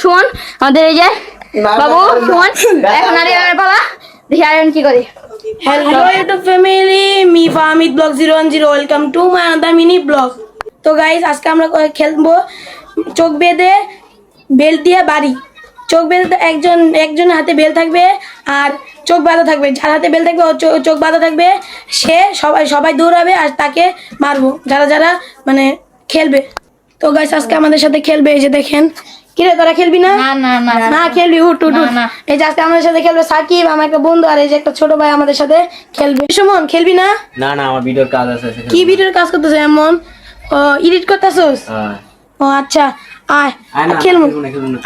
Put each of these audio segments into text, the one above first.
সুমন আমাদের এই যে বাবু সুমন এখন আরিয়ানের পালা দেখি আরিয়ান কি করে। Hello YouTube family me Fahmid vlog zero one zero welcome to my another mini vlog তো গাইস আজকে আমরা খেলব চোখ বেঁধে বেল দিয়ে বাড়ি। চোখ বেঁধে তো একজন একজনের হাতে বেল থাকবে আর চোখ বাঁধা থাকবে। যার হাতে বেল থাকবে চোখ বাঁধা থাকবে সে সবাই সবাই দৌড়াবে আর তাকে মারবো। যারা যারা মানে খেলবে। তো গাইস আজকে আমাদের সাথে খেলবে এই যে দেখেন। কিরে তোরা খেলবি না? না না খেলবি উঠ উঠ উঠ। না, না। এই যে আজকে আমাদের সাথে খেলবে সাকিব আমার একটা বন্ধু আর এই যে একটা ছোট ভাই আমাদের সাথে খেলবে। সুমন খেলবি না? না না আমার ভিডিওর কাজ আছে কি ভিডিওর কাজ করতেছ এমন? ও এডিট করতেছস? হ্যাঁ। ও আচ্ছা আয়। খেলব।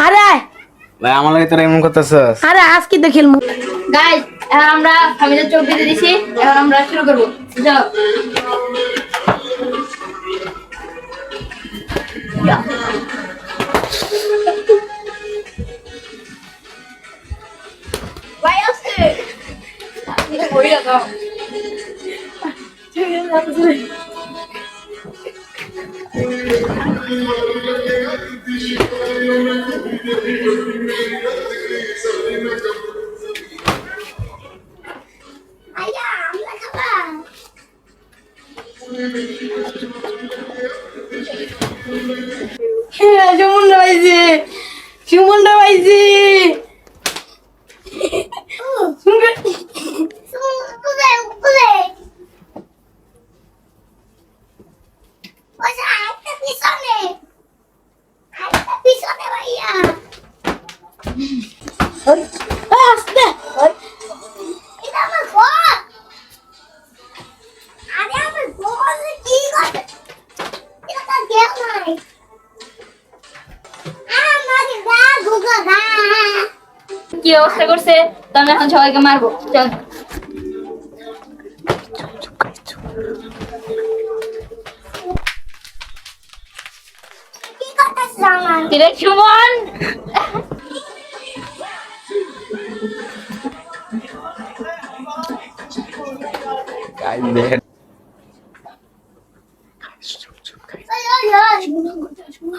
আরে আয়। ভাই আমার লাগে তোরা এমন করতেছস। আরে আজকে তো খেলব। গাইস এখন আমরা ফামিলের চোখ বেঁধে দিছি এখন আমরা শুরু করব। চলো হ্যাঁ সুমনটা পাইছি সুমনটা কি অবস্থা করছে? তো আমরা এখন সবাইকে মারবো। চল। কিরে সুমন? গাইস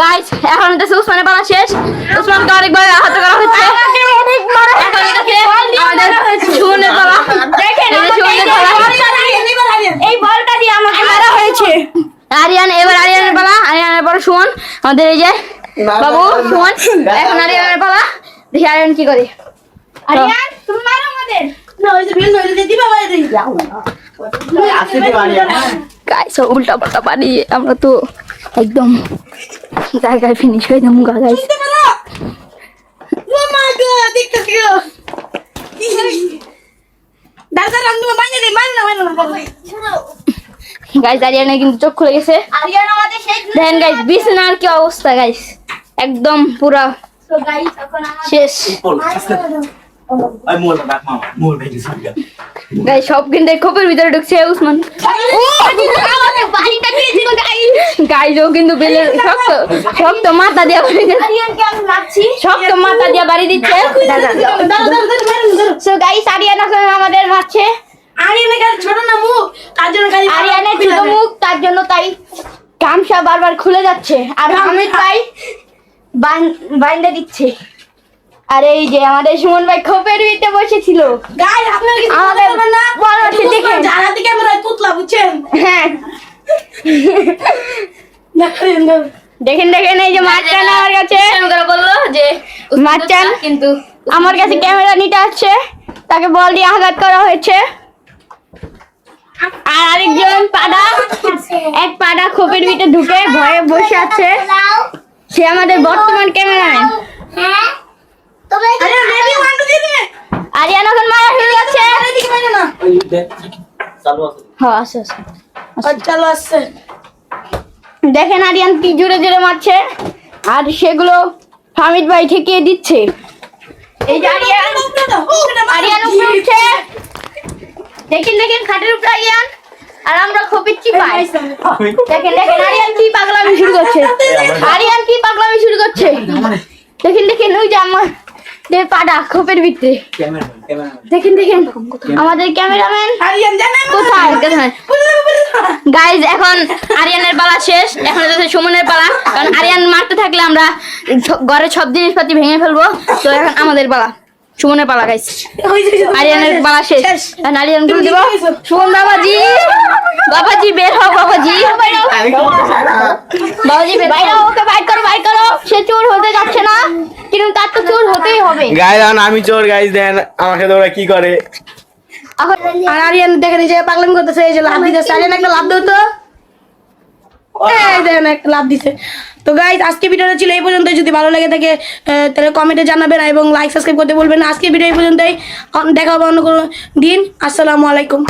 গাইস এখন এটা উসমানের পালা শেষ। উসমানকে অনেকবার আহত করা হচ্ছে। এখন এটা খেয়ে আমাদের সুমনের পালা। দেখেন পালা। এই বলটা দিয়ে আমাকে মারা হয়েছে। আরিয়ান এবার আরিয়ানের পালা। আরিয়ানের পর সুমন। আমাদের এই যে বাবু সুমন। এখন আরিয়ানের পালা। দেখি আরিয়ান কি করে। আরিয়ান তুমি মারো আমাদের। না ওই যে বেল নইলে দিবা বাইরে আসতে আমার গাইস উল্টা পাল্টা বানিয়ে আমরা তো একদম জায়গায় ফিনিশ যাব গাইস দিতে পারো ও মাই গড দেখতে কিও দাদা রাম তুমি মাইনে দে মাইনে না মাইনে না গাইস আরিয়ানের কিন্তু চোখ খুলে গেছে। আরিয়ান দেখেন গাইস বিছানার কি অবস্থা গাইস একদম পুরা শেষ। গাইস সব কিন্তু খোপের ভিতরে ঢুকছে উসমান। ও কিন্তু বেলের শক্ত শক্ত মাথা দিয়া বাড়ি দিচ্ছে। শক্ত মাথা দিয়া বাড়ি দিচ্ছে। সো গাইস আরিয়ান আমাদের মারছে কাছে ছোট না মুখ তার জন্য আরিয়ানের ছোট মুখ তার জন্য তাই গামছা বারবার খুলে যাচ্ছে। আর আমি তাই বাইন্দা দিচ্ছে। আর এই যে আমাদের সুমন ভাই খোপের ভিতরে বসেছিল। গাইস আপনারা কি আমাদের আমাদের না? বড় হচ্ছে দেখেন। যারা দিকে আমরা তুতলা বুঝছেন? হ্যাঁ দেখেন দেখেন দেখেন এই যে মারচান আমার কাছে। বলল যে মারচান কিন্তু আমার কাছে ক্যামেরা নিতে আসছে। তাকে বল দিয়ে আঘাত করা হয়েছে। আর আরেকজন পাডা এক পাডা খোপের ভিতরে ঢুকে ভয়ে বসে আছে। সে আমাদের বর্তমান ক্যামেরাম্যান। আরে রেডি ওয়ান টু দিবে আরিয়ান এখন মারা শুরু করছে হ্যাঁ আচ্ছা আচ্ছা চলো আসছে দেখেন আরিয়ান কি জোরে জোরে মারছে। আর সেগুলো হামিদ ভাই ঠেকিয়ে দিচ্ছে। এই যে আরিয়ান আরিয়ান উপরে উঠছে। দেখেন দেখেন খাটের উপরে আরিয়ান। আর আমরা খপিচ্ছি পাই দেখেন দেখেন আরিয়ান কি পাগলামি শুরু করছে। আরিয়ান কি পাগলামি শুরু করছে। দেখেন দেখেন ওই যে আমাদের পাটা খোপের ভিতরে। ক্যামেরাম্যান ক্যামেরাম্যান দেখেন দেখেন। আমাদের ক্যামেরাম্যান কোথায়? কোথায়? গাইজ এখন আরিয়ানের পালা শেষ। এখন সুমনের পালা। কারণ আরিয়ান মারতে থাকলে আমরা ঘরের সব জিনিসপাতি ভেঙে ফেলব। তো এখন আমাদের পালা। সুমনের পালা গাইজ আরিয়ানের পালা শেষ। এখন আরিয়ানগুলো দিব। সুমন বাবাজি। বাবাজি বের হও বাবাজি। বাবাজি বের বাইরে ওকে বাইর করো বাইর করো। সে চোর হতে যাচ্ছে না। কিন্তু তার তো চোর হতেই হবে। গাইজ এখন আমি চোর গাইজ দেন। আমাকে ওরা কি করে? এখন আর আরিয়ান দেখেন এই যে পাগলামি করতেছে এই যে লাভ দিতেছে। আরিয়ান একটা লাভ দিত এই একটা লাভ দিছে। তো গাইজ আজকে ভিডিওটা ছিল এই পর্যন্ত যদি ভালো লাগে থাকে তাহলে কমেন্টে জানাবেন এবং লাইক সাবস্ক্রাইব করতে বলবেন। আজকে ভিডিও এই পর্যন্তই। দেখা হবে অন্য কোনো দিন। আসসালামু আলাইকুম।